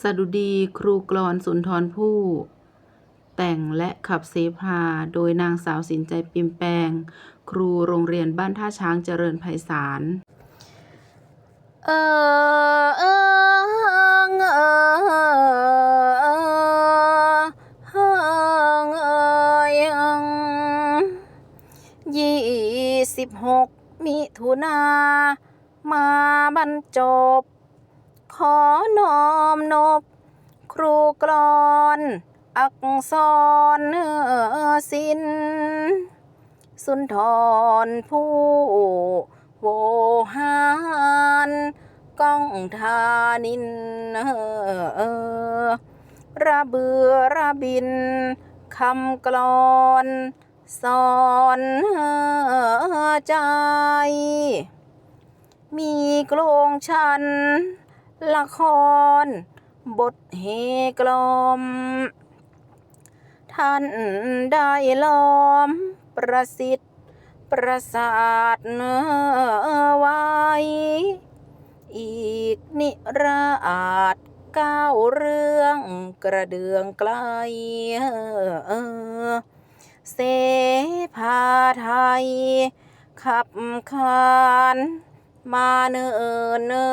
สดุดีครูกลอนสุนทรภู่แต่งและขับเสพาโดยนางสาวสินใจปิมแปง ครูโรงเรียนบ้านท่าช้างเจริญไพศาลเออเออเออเออยี่สิบหกมิถุนามาบรรจบ ขอน้อมนบ ครูกลอน อักษรศิลป์สุนทรผู้โวหารก้องทานินระเบือระบินคำกลอนสอนใจ มีโกลงชัน ละคร บทเฮกลม ท่านได้ล้อมประสิทธิ์ประสาทไว้ อีกนิราชก้าวเรื่องกระเดืองไกลเสภาไทย ขับขานมาเนินเนิ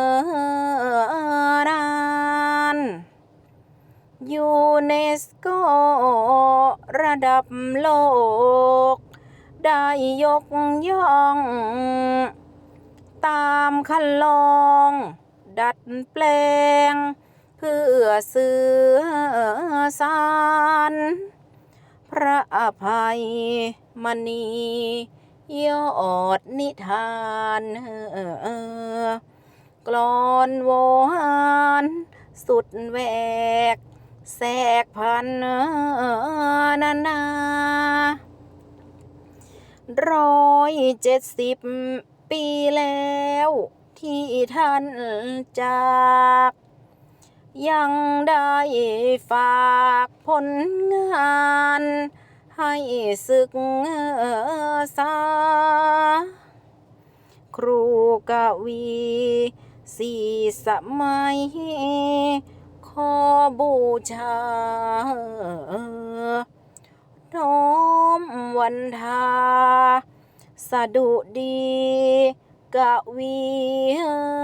นาน ยู เนสโกระดับโลก ได้ยกย่อง ตามคันลอง ดัดแปลง เพื่อสื่อสาร พระอภัยมณียอดนิทานกลอนโวหารสุดแวก แสกพันนานาร้อยเจ็ดสิบปีแล้วที่ท่านจาก ยังได้ฝากผลงาน ให้ศึกษา ครูกวีสี่สมัย ขอบูชาน้อมวันทาสดุดีกวี